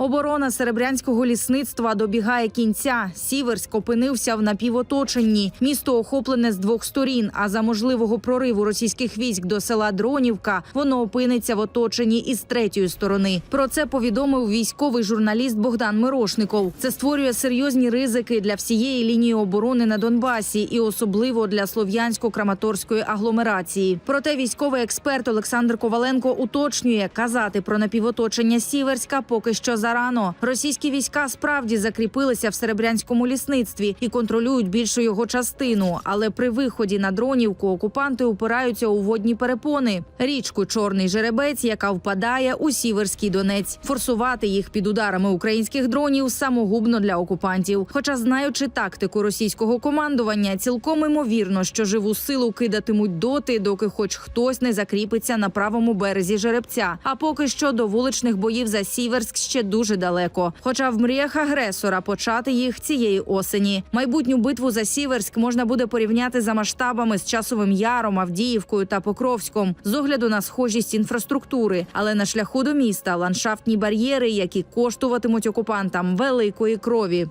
Оборона серебрянського лісництва добігає кінця. Сіверськ опинився в напівоточенні. Місто охоплене з двох сторін. А за можливого прориву російських військ до села Дронівка воно опиниться в оточенні із третьої сторони. Про це повідомив військовий журналіст Богдан Мирошников. Це створює серйозні ризики для всієї лінії оборони на Донбасі і особливо для слов'янсько-краматорської агломерації. Проте військовий експерт Олександр Коваленко уточнює, казати про напівоточення Сіверська поки що зарано. Російські війська справді закріпилися в серебрянському лісництві і контролюють більшу його частину. Але при виході на дронівку окупанти упираються у водні перепони. Річку Чорний жеребець, яка впадає у Сіверський Донець. Форсувати їх під ударами українських дронів самогубно для окупантів. Хоча, знаючи тактику російського командування, цілком імовірно, що живу силу кидатимуть доти, доки хоч хтось не закріпиться на правому березі жеребця. А поки що до вуличних боїв за Сіверськ ще дуже далеко. Хоча в мріях агресора почати їх цієї осені. Майбутню битву за Сіверськ можна буде порівняти за масштабами з часовим яром, Авдіївкою та Покровськом з огляду на схожість інфраструктури, але на шляху до міста ландшафтні бар'єри, які коштуватимуть окупантам великої крові.